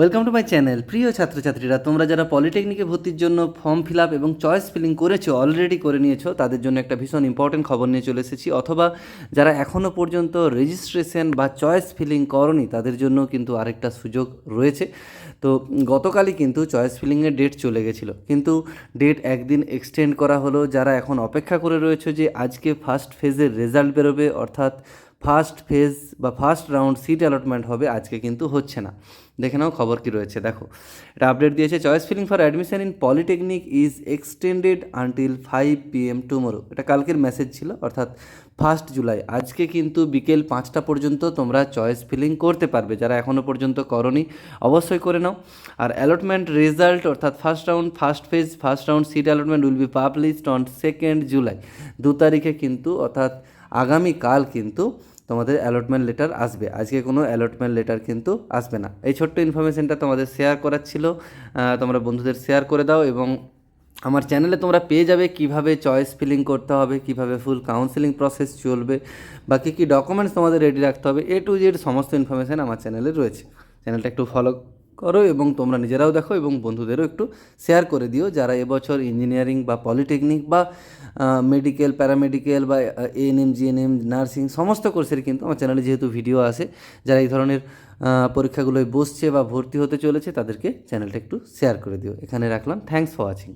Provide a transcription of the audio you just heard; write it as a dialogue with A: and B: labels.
A: Welcome to my channel প্রিয় ছাত্রছাত্রীরা, তোমরা যারা পলিটেকনিকে ভর্তির জন্য ফর্ম ফিল আপ এবং চয়েস ফিলিং করেছ অলরেডি করে নিয়েছো, তাদের জন্য একটা ভীষণ ইম্পর্টেন্ট খবর নিয়ে চলে এসেছি। অথবা যারা এখনও পর্যন্ত রেজিস্ট্রেশন বা চয়েস ফিলিং করনি, তাদের জন্য কিন্তু আরেকটা সুযোগ রয়েছে। তো গতকালই কিন্তু চয়েস ফিলিংয়ের ডেট চলে গেছিল। কিন্তু ডেট একদিন এক্সটেন্ড করা হলো। যারা এখন অপেক্ষা করে রয়েছে যে আজকে ফার্স্ট ফেজের রেজাল্ট বেরোবে, অর্থাৎ ফার্স্ট ফেজ বা ফার্স্ট রাউন্ড সিট অ্যালটমেন্ট হবে আজকে কিন্তু হচ্ছে না। দেখে নাও খবর কি রয়েছে, দেখো। এটা আপডেট দিয়েছে choice filling for admission in polytechnic is extended until five P M tomorrow এটা কালকের মেসেজ ছিল, অর্থাৎ ফার্স্ট জুলাই আজকে কিন্তু বিকেল পাঁচটা পর্যন্ত তোমরা চয়েস ফিলিং করতে পারবে, যারা এখনও পর্যন্ত করনি, অবশ্যই করে নাও। আর অ্যালটমেন্ট রেজাল্ট অর্থাৎ first round first phase first round seat allotment will be published on second July দু তারিখে কিন্তু, অর্থাৎ আগামীকাল কিন্তু তোমাদের অ্যালটমেন্ট লেটার আসবে। আজকে কোনো অ্যালটমেন্ট লেটার কিন্তু আসবে না। এই ছোট্ট ইনফরমেশনটা তোমাদের শেয়ার করার ছিল। তোমরা বন্ধুদের শেয়ার করে দাও এবং আমার চ্যানেলে তোমরা পেয়ে যাবে কীভাবে চয়েস ফিলিং করতে হবে, কীভাবে ফুল কাউন্সিলিং প্রসেস চলবে বা কী কী ডকুমেন্টস তোমাদের রেডি রাখতে হবে। এ টু জেড সমস্ত ইনফরমেশান আমার চ্যানেলে রয়েছে। চ্যানেলটা একটু ফলো করো এবং তোমরা নিজেরাও দেখো এবং বন্ধুদেরও একটু শেয়ার করে দিও। যারা এবছর ইঞ্জিনিয়ারিং বা পলিটেকনিক বা মেডিকেল প্যারামেডিকেল বা এএনএম জিএনএম নার্সিং সমস্ত কোর্সের কিন্তু আমার চ্যানেলে যেহেতু ভিডিও আসে যারা এই ধরনের পরীক্ষাগুলোয় বসছে বা ভর্তি হতে চলেছে তাদেরকে চ্যানেলটা একটু শেয়ার করে দিও। এখানে রাখলাম। Thanks for watching